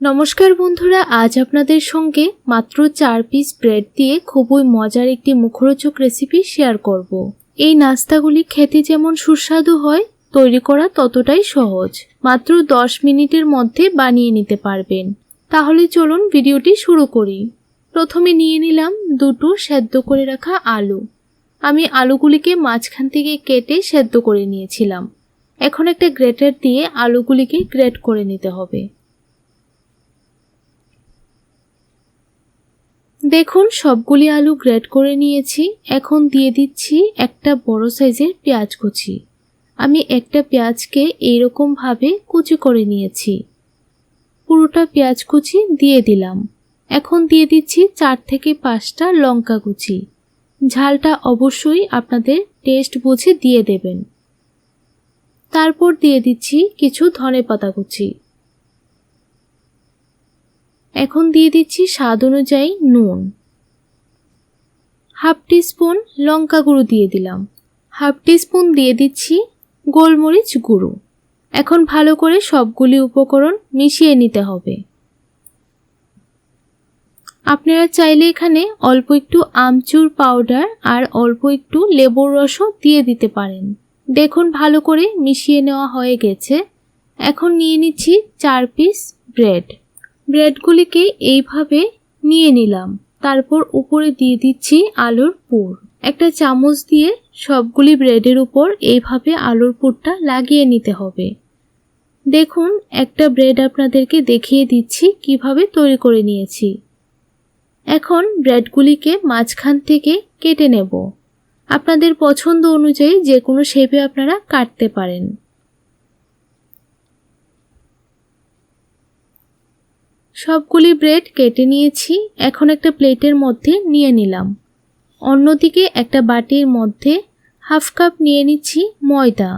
নমস্কার বন্ধুরা, আজ আপনাদের সঙ্গে মাত্র চার পিস ব্রেড দিয়ে খুবই মজার একটি মুখরোচক রেসিপি শেয়ার করব। এই নাস্তাগুলি খেতে যেমন সুস্বাদু হয়, তৈরি করা ততটাই সহজ। মাত্র দশ মিনিটের মধ্যে বানিয়ে নিতে পারবেন। তাহলে চলুন ভিডিওটি শুরু করি। প্রথমে নিয়ে নিলাম দুটো সেদ্ধ করে রাখা আলু। আমি আলুগুলিকে মাঝখান থেকে কেটে সেদ্ধ করে নিয়েছিলাম। এখন একটা গ্রেটার দিয়ে আলুগুলিকে গ্রেট করে নিতে হবে। দেখুন, সবগুলি আলু গ্রেড করে নিয়েছি। এখন দিয়ে দিচ্ছি একটা বড় সাইজের পেঁয়াজ কুচি। আমি একটা পেঁয়াজকে এইরকমভাবে কুচি করে নিয়েছি। পুরোটা পেঁয়াজ কুচি দিয়ে দিলাম। এখন দিয়ে দিচ্ছি চার থেকে পাঁচটা লঙ্কা কুচি। ঝালটা অবশ্যই আপনাদের টেস্ট বুঝে দিয়ে দেবেন। তারপর দিয়ে দিচ্ছি কিছু ধনে পাতা কুচি। এখন দিয়ে দিচ্ছি স্বাদ অনুযায়ী নুন। হাফ স্পুন লঙ্কা গুঁড়ো দিয়ে দিলাম। হাফ স্পুন দিয়ে দিচ্ছি গোলমরিচ গুঁড়ো। এখন ভালো করে সবগুলি উপকরণ মিশিয়ে নিতে হবে। আপনারা চাইলে এখানে অল্প একটু আমচুর পাউডার আর অল্প একটু লেবুর রসও দিয়ে দিতে পারেন। দেখুন ভালো করে মিশিয়ে নেওয়া হয়ে গেছে। এখন নিয়ে নিচ্ছি চার পিস ব্রেড। ব্রেডগুলিকে এইভাবে নিয়ে নিলাম। তারপর উপরে দিয়ে দিচ্ছি আলুর পুর। একটা চামচ দিয়ে সবগুলি ব্রেডের উপর এইভাবে আলুর পুরটা লাগিয়ে নিতে হবে। দেখুন, একটা ব্রেড আপনাদেরকে দেখিয়ে দিচ্ছি কীভাবে তৈরি করে নিয়েছি। এখন ব্রেডগুলিকে মাঝখান থেকে কেটে নেব। আপনাদের পছন্দ অনুযায়ী যে কোনো শেপে আপনারা কাটতে পারেন। সবগুলি ব্রেড কেটে নিয়েছি, এখন একটা প্লেটের মধ্যে নিয়ে নিলাম। অন্যদিকে একটা বাটির মধ্যে হাফ কাপ নিয়ে নিচ্ছি ময়দা।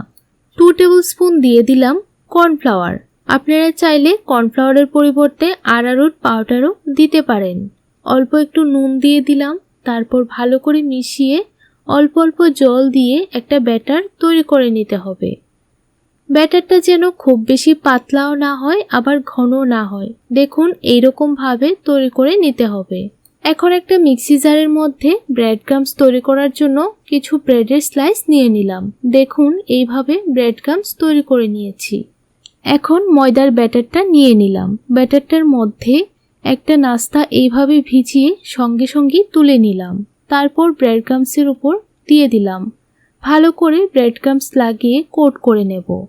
টু টেবিল স্পুন দিয়ে দিলাম কর্নফ্লাওয়ার। আপনারা চাইলে কর্নফ্লাওয়ারের পরিবর্তে আরারুট পাউডারও দিতে পারেন। অল্প একটু নুন দিয়ে দিলাম, তারপর ভালো করে মিশিয়ে অল্প অল্প জল দিয়ে একটা ব্যাটার তৈরি করে নিতে হবে। ব্যাটারটা যেন খুব বেশি পাতলাও না হয়, আবার ঘন না হয়। দেখুন এইরকমভাবে তৈরি করে নিতে হবে। এখন একটা মিক্সি জারের মধ্যে ব্রেড ক্রামস তৈরি করার জন্য কিছু ব্রেডের স্লাইস নিয়ে নিলাম। দেখুন, এইভাবে ব্রেড ক্রামস তৈরি করে নিয়েছি। এখন ময়দার ব্যাটারটা নিয়ে নিলাম। ব্যাটারটার মধ্যে একটা নাস্তা এইভাবে ভিজিয়ে সঙ্গে সঙ্গে তুলে নিলাম। তারপর ব্রেড ক্রামসের উপর দিয়ে দিলাম। ভালো করে ব্রেড ক্রামস লাগিয়ে কোট করে নেব।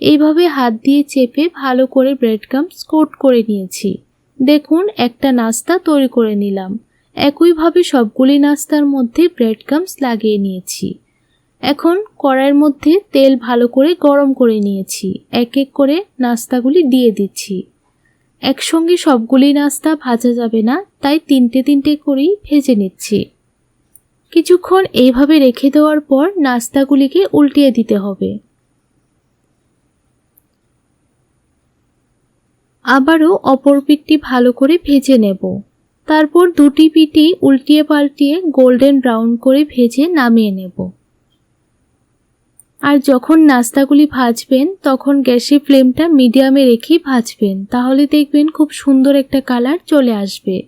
এইভাবে হাত দিয়ে চেপে ভালো করে ব্রেড ক্রামস কোট করে নিয়েছি। দেখুন, একটা নাস্তা তৈরি করে নিলাম। একইভাবে সবগুলি নাস্তার মধ্যে ব্রেড ক্রামস লাগিয়ে নিয়েছি। এখন কড়াইয়ের মধ্যে তেল ভালো করে গরম করে নিয়েছি। এক এক করে নাস্তাগুলি দিয়ে দিচ্ছি। একসঙ্গে সবগুলি নাস্তা ভাজা যাবে না, তাই তিনটে তিনটে করেই ভেজে নিচ্ছি। কিছুক্ষণ এইভাবে রেখে দেওয়ার পর নাস্তাগুলিকে উল্টিয়ে দিতে হবে। আবারও অপর পিঠটি ভালো করে ভেজে নেব। তারপর দুটি পিঠি উল্টিয়ে পাল্টিয়ে গোল্ডেন ব্রাউন করে ভেজে নামিয়ে নেব। আর যখন নাস্তাগুলি ভাজবেন, তখন গ্যাসের ফ্লেমটা মিডিয়ামে রেখেই ভাজবেন। তাহলে দেখবেন খুব সুন্দর একটা কালার চলে আসবে।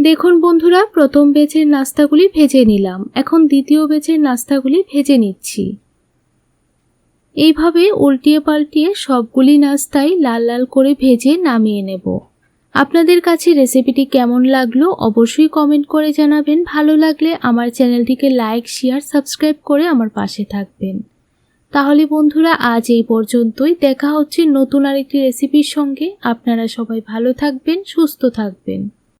দেখুন বন্ধুরা, প্রথম বেচের নাস্তাগুলি ভেজে নিলাম। এখন দ্বিতীয় বেচের নাস্তাগুলি ভেজে নিচ্ছি। এইভাবে উল্টিয়ে পাল্টিয়ে সবগুলি নাস্তাই লাল লাল করে ভেজে নামিয়ে নেব। আপনাদের কাছে রেসিপিটি কেমন লাগল অবশ্যই কমেন্ট করে জানাবেন। ভালো লাগলে আমার চ্যানেলটিকে লাইক শেয়ার সাবস্ক্রাইব করে আমার পাশে থাকবেন। তাহলে বন্ধুরা, আজ এই পর্যন্তই। দেখা হচ্ছে নতুন আরেকটি রেসিপির সঙ্গে। আপনারা সবাই ভালো থাকবেন, সুস্থ থাকবেন।